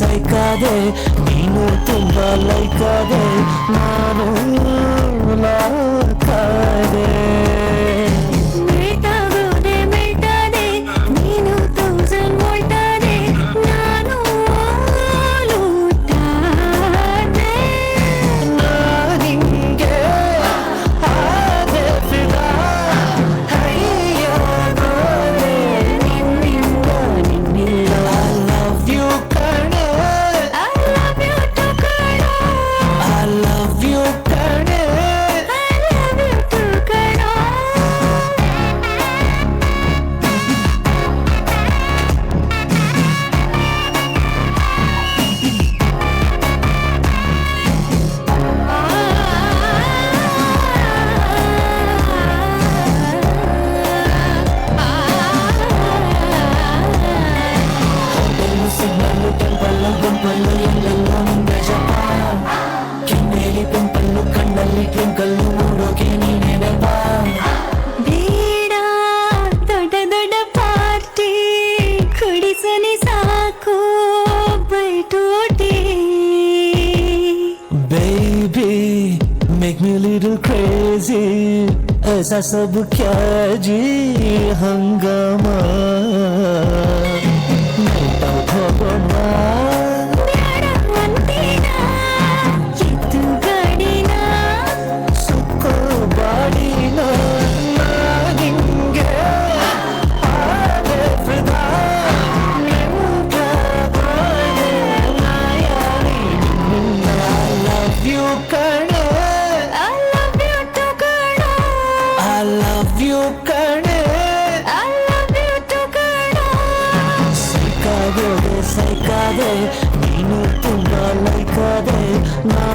அசைக்காதே நீனும் துன்பலைக்காதே நானும் जी। ऐसा सब क्या जी हंगामा। ಯು ಕಣೆ ಸಾಯ್ಕಾದೆ ನೀನು ತುಂಬ ಲೈಕಾದೆ ನಾ